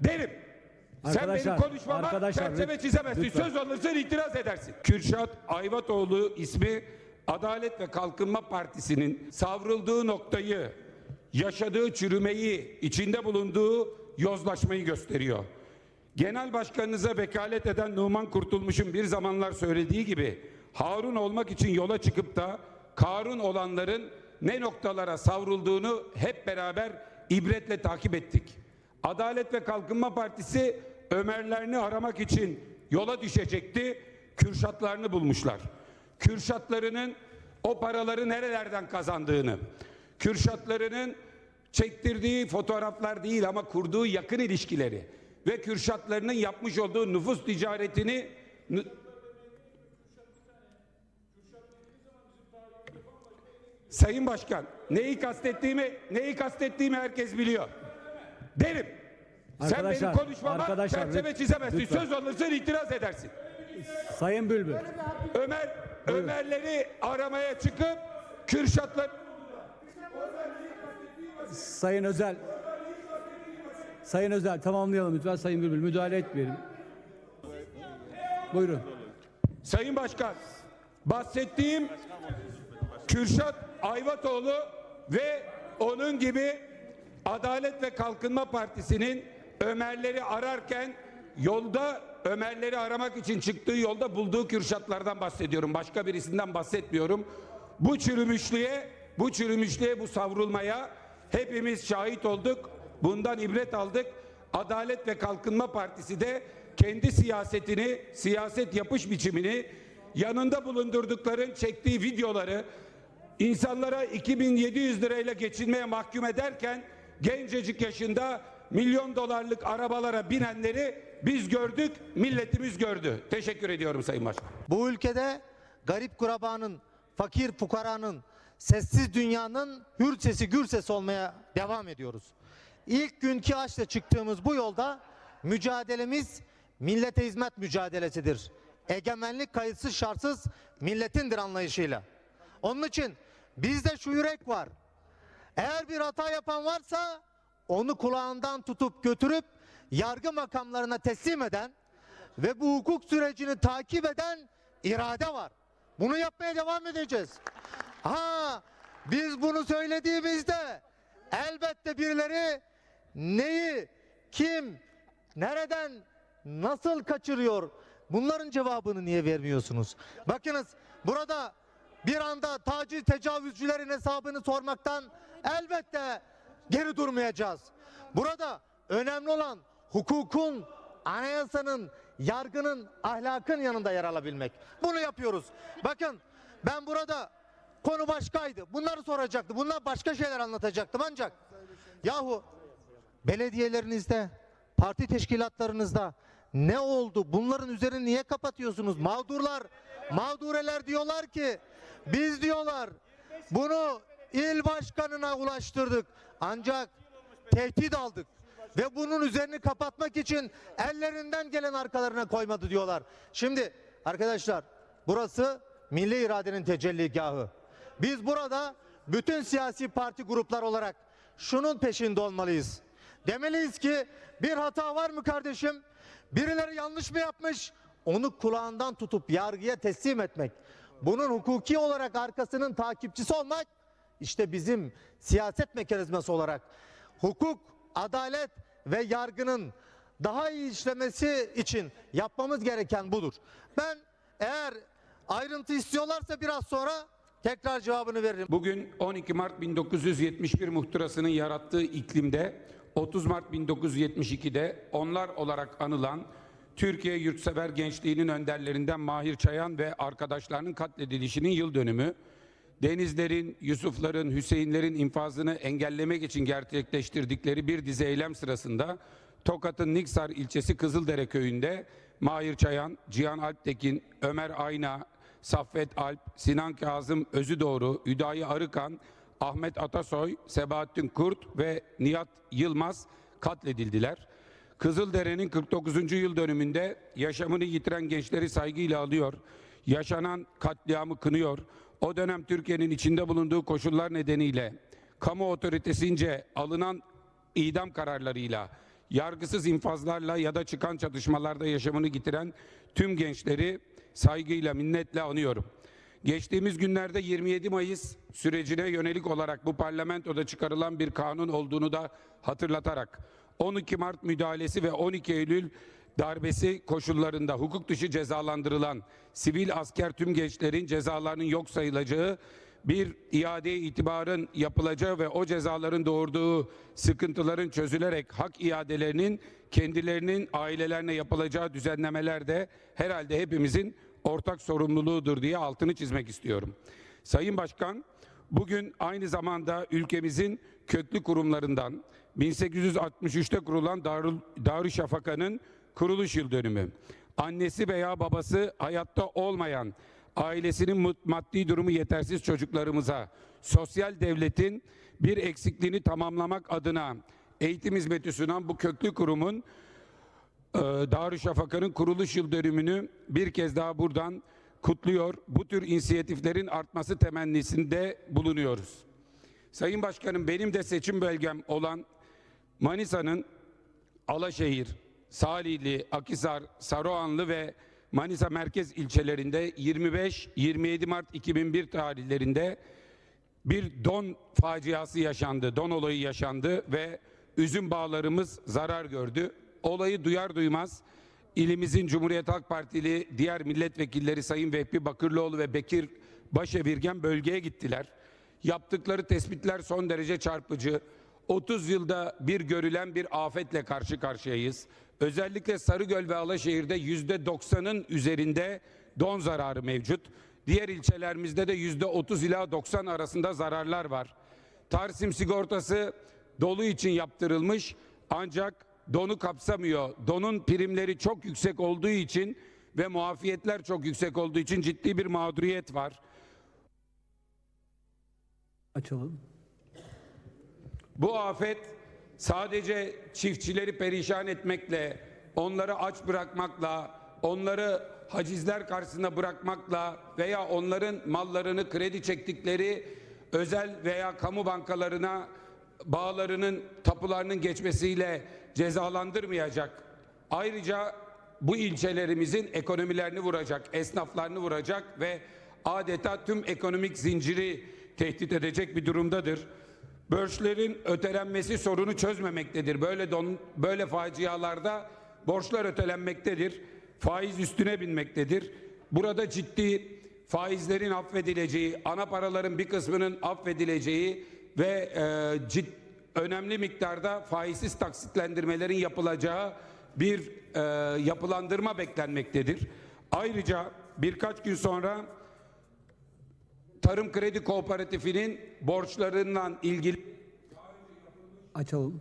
Derim. Sen Arkadaşlar, benim konuşmama arkadaşlar, çerçeve çizemezsin. lütfen. Söz alırsan itiraz edersin. Kürşat Ayvatoğlu ismi Adalet ve Kalkınma Partisi'nin savrulduğu noktayı, yaşadığı çürümeyi, içinde bulunduğu yozlaşmayı gösteriyor. Genel başkanınıza vekalet eden Numan Kurtulmuş'un bir zamanlar söylediği gibi Harun olmak için yola çıkıp da Karun olanların ne noktalara savrulduğunu hep beraber ibretle takip ettik. Adalet ve Kalkınma Partisi Ömerlerini aramak için yola düşecekti. Kürşatlarını bulmuşlar. Kürşatlarının o paraları nerelerden kazandığını, Kürşatlarının çektirdiği fotoğraflar değil ama kurduğu yakın ilişkileri ve Kürşatlarının yapmış olduğu nüfus ticaretini Sayın Başkan, neyi kastettiğimi neyi kastettiğimi herkes biliyor. Derim. Sen benim Arkadaşlar, konuşmama arkadaşlar, çerçeve çizemezsin. lütfen. Söz alırsan itiraz edersin. Sayın Bülbül. Ömer Ömerleri aramaya çıkıp Kürşatlar Sayın Özel. Sayın Özel tamamlayalım lütfen Sayın Bülbül müdahale etmeyelim. Buyurun. Sayın Başkan bahsettiğim Kürşat Ayvatoğlu ve onun gibi Adalet ve Kalkınma Partisi'nin Ömerleri ararken yolda Ömerleri aramak için çıktığı yolda bulduğu Kürşatlardan bahsediyorum. Başka birisinden bahsetmiyorum. Bu çürümüşlüğe, bu çürümüşlüğe, bu savrulmaya hepimiz şahit olduk. Bundan ibret aldık. Adalet ve Kalkınma Partisi de kendi siyasetini, siyaset yapış biçimini, yanında bulundurdukların çektiği videoları insanlara 2700 lirayla geçinmeye mahkum ederken gencecik yaşında milyon dolarlık arabalara binenleri biz gördük, milletimiz gördü. Teşekkür ediyorum Sayın Başkan. Bu ülkede garip kurabanın, fakir fukaranın, sessiz dünyanın hür sesi gür sesi olmaya devam ediyoruz. İlk günkü açla çıktığımız bu yolda mücadelemiz millete hizmet mücadelesidir. Egemenlik kayıtsız şartsız milletindir anlayışıyla. Onun için bizde şu yürek var. Eğer bir hata yapan varsa onu kulağından tutup götürüp yargı makamlarına teslim eden ve bu hukuk sürecini takip eden irade var. Bunu yapmaya devam edeceğiz. Ha biz bunu söylediğimizde elbette birileri neyi, kim, nereden, nasıl kaçırıyor? Bunların cevabını niye vermiyorsunuz? Bakınız burada bir anda taciz tecavüzcülerin hesabını sormaktan elbette geri durmayacağız. Burada önemli olan hukukun, anayasanın, yargının, ahlakın yanında yer alabilmek. Bunu yapıyoruz. Bakın ben burada konu başkaydı. Bunları soracaktım. Bunlar başka şeyler anlatacaktım ancak yahu belediyelerinizde, parti teşkilatlarınızda ne oldu? Bunların üzerini niye kapatıyorsunuz? Mağdurlar, mağdureler diyorlar ki biz diyorlar bunu il başkanına ulaştırdık. Ancak tehdit aldık. Ve bunun üzerini kapatmak için ellerinden gelen arkalarına koymadı diyorlar. Şimdi arkadaşlar burası milli iradenin tecelligahı. Biz burada bütün siyasi parti gruplar olarak şunun peşinde olmalıyız. Demeliyiz ki bir hata var mı kardeşim? Birileri yanlış mı yapmış? Onu kulağından tutup yargıya teslim etmek. Bunun hukuki olarak arkasının takipçisi olmak işte bizim siyaset mekanizması olarak hukuk, adalet ve yargının daha iyi işlemesi için yapmamız gereken budur. Ben eğer ayrıntı istiyorlarsa biraz sonra tekrar cevabını veririm. Bugün 12 Mart 1971 muhtırasının yarattığı iklimde 30 Mart 1972'de onlar olarak anılan Türkiye Yurtsever Gençliği'nin önderlerinden Mahir Çayan ve arkadaşlarının katledilişinin yıl dönümü, Denizlerin, Yusufların, Hüseyinlerin infazını engellemek için gerçekleştirdikleri bir dizi eylem sırasında Tokat'ın Niksar ilçesi Kızıldere köyünde Mahir Çayan, Cihan Alptekin, Ömer Ayna, Saffet Alp, Sinan Kazım Özüdoğru, Hüdayi Arıkan, Ahmet Atasoy, Sebahattin Kurt ve Nihat Yılmaz katledildiler. Kızıldere'nin 49. yıl dönümünde yaşamını yitiren gençleri saygıyla alıyor. Yaşanan katliamı kınıyor. O dönem Türkiye'nin içinde bulunduğu koşullar nedeniyle kamu otoritesince alınan idam kararlarıyla yargısız infazlarla ya da çıkan çatışmalarda yaşamını yitiren tüm gençleri saygıyla, minnetle anıyorum. Geçtiğimiz günlerde 27 Mayıs sürecine yönelik olarak bu parlamentoda çıkarılan bir kanun olduğunu da hatırlatarak 12 Mart müdahalesi ve 12 Eylül darbesi koşullarında hukuk dışı cezalandırılan sivil asker tüm gençlerin cezalarının yok sayılacağı bir iade itibarın yapılacağı ve o cezaların doğurduğu sıkıntıların çözülerek hak iadelerinin kendilerinin ailelerine yapılacağı düzenlemeler de herhalde hepimizin ortak sorumluluğudur diye altını çizmek istiyorum. Sayın Başkan, bugün aynı zamanda ülkemizin köklü kurumlarından 1863'te kurulan Darül, Darüşşafaka'nın kuruluş yıl dönümü. Annesi veya babası hayatta olmayan ailesinin maddi durumu yetersiz çocuklarımıza sosyal devletin bir eksikliğini tamamlamak adına eğitim hizmeti sunan bu köklü kurumun e, Darüşşafaka'nın kuruluş yıl dönümünü bir kez daha buradan kutluyor. Bu tür inisiyatiflerin artması temennisinde bulunuyoruz. Sayın Başkanım benim de seçim bölgem olan Manisa'nın Alaşehir, Salihli, Akisar, Saruhanlı ve Manisa merkez ilçelerinde 25-27 Mart 2001 tarihlerinde bir don faciası yaşandı, don olayı yaşandı ve üzüm bağlarımız zarar gördü. Olayı duyar duymaz ilimizin Cumhuriyet Halk Partili diğer milletvekilleri Sayın Vehbi Bakırlıoğlu ve Bekir Başevirgen bölgeye gittiler. Yaptıkları tespitler son derece çarpıcı. 30 yılda bir görülen bir afetle karşı karşıyayız. Özellikle Sarıgöl ve Alaşehir'de yüzde 90'ın üzerinde don zararı mevcut. Diğer ilçelerimizde de yüzde 30 ila 90 arasında zararlar var. Tarsim sigortası dolu için yaptırılmış ancak donu kapsamıyor. Donun primleri çok yüksek olduğu için ve muafiyetler çok yüksek olduğu için ciddi bir mağduriyet var. Açalım. Bu afet sadece çiftçileri perişan etmekle, onları aç bırakmakla, onları hacizler karşısında bırakmakla veya onların mallarını kredi çektikleri özel veya kamu bankalarına bağlarının tapularının geçmesiyle cezalandırmayacak. Ayrıca bu ilçelerimizin ekonomilerini vuracak, esnaflarını vuracak ve adeta tüm ekonomik zinciri tehdit edecek bir durumdadır. Borçların ötelenmesi sorunu çözmemektedir. Böyle don, böyle facialarda borçlar ötelenmektedir. Faiz üstüne binmektedir. Burada ciddi faizlerin affedileceği, ana paraların bir kısmının affedileceği ve e, cid, önemli miktarda faizsiz taksitlendirmelerin yapılacağı bir e, yapılandırma beklenmektedir. Ayrıca birkaç gün sonra Tarım Kredi Kooperatifinin borçlarından ilgili Açalım.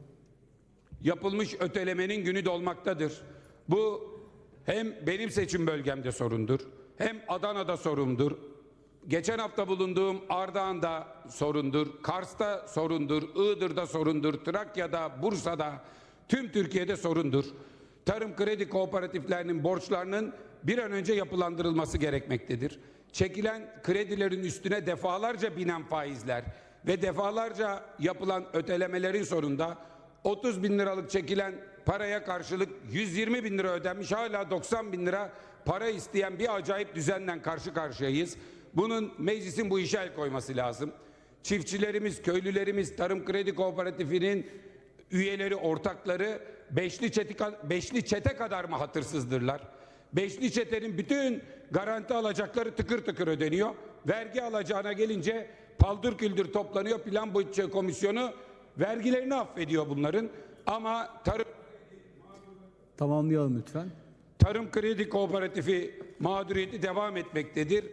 yapılmış ötelemenin günü dolmaktadır. Bu hem benim seçim bölgemde sorundur, hem Adana'da sorundur. Geçen hafta bulunduğum Ardahan'da sorundur, Kars'ta sorundur, Iğdır'da sorundur, Trakya'da, Bursa'da, tüm Türkiye'de sorundur. Tarım kredi kooperatiflerinin borçlarının bir an önce yapılandırılması gerekmektedir. Çekilen kredilerin üstüne defalarca binen faizler ve defalarca yapılan ötelemelerin sonunda 30 bin liralık çekilen paraya karşılık 120 bin lira ödenmiş hala 90 bin lira para isteyen bir acayip düzenle karşı karşıyayız. Bunun meclisin bu işe el koyması lazım. Çiftçilerimiz, köylülerimiz, Tarım Kredi Kooperatifinin üyeleri, ortakları beşli çete, beşli çete kadar mı hatırsızdırlar? Beşli çetenin bütün garanti alacakları tıkır tıkır ödeniyor. Vergi alacağına gelince paldır küldür toplanıyor. Plan bütçe komisyonu vergilerini affediyor bunların. Ama tarım Tamamlayalım lütfen. Tarım Kredi Kooperatifi mağduriyeti devam etmektedir.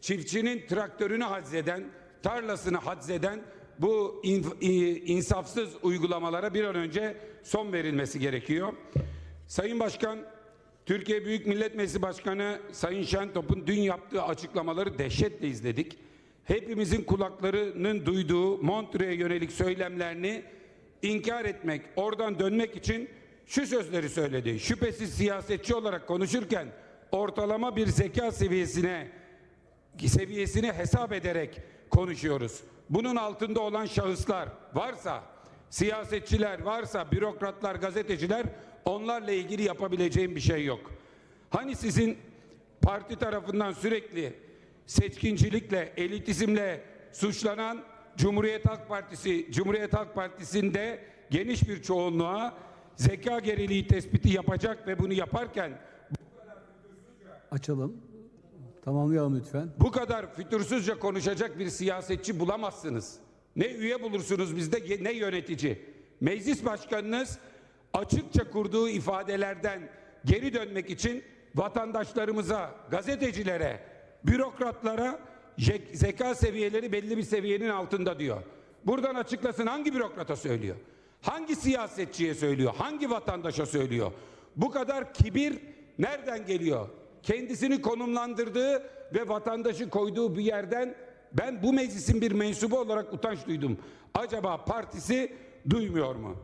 Çiftçinin traktörünü haczeden, tarlasını haczeden bu insafsız uygulamalara bir an önce son verilmesi gerekiyor. Sayın Başkan, Türkiye Büyük Millet Meclisi Başkanı Sayın Şentop'un dün yaptığı açıklamaları dehşetle izledik. Hepimizin kulaklarının duyduğu Montreux'e yönelik söylemlerini inkar etmek, oradan dönmek için şu sözleri söyledi. Şüphesiz siyasetçi olarak konuşurken ortalama bir zeka seviyesine seviyesini hesap ederek konuşuyoruz. Bunun altında olan şahıslar varsa siyasetçiler varsa, bürokratlar, gazeteciler onlarla ilgili yapabileceğim bir şey yok. Hani sizin parti tarafından sürekli seçkincilikle, elitizmle suçlanan Cumhuriyet Halk Partisi, Cumhuriyet Halk Partisi'nde geniş bir çoğunluğa zeka geriliği tespiti yapacak ve bunu yaparken Açalım. Tamamlayalım lütfen. bu kadar fütursuzca konuşacak bir siyasetçi bulamazsınız. Ne üye bulursunuz bizde ne yönetici. Meclis başkanınız açıkça kurduğu ifadelerden geri dönmek için vatandaşlarımıza, gazetecilere, bürokratlara zeka seviyeleri belli bir seviyenin altında diyor. Buradan açıklasın hangi bürokrata söylüyor? Hangi siyasetçiye söylüyor? Hangi vatandaşa söylüyor? Bu kadar kibir nereden geliyor? Kendisini konumlandırdığı ve vatandaşı koyduğu bir yerden ben bu meclisin bir mensubu olarak utanç duydum. Acaba partisi duymuyor mu?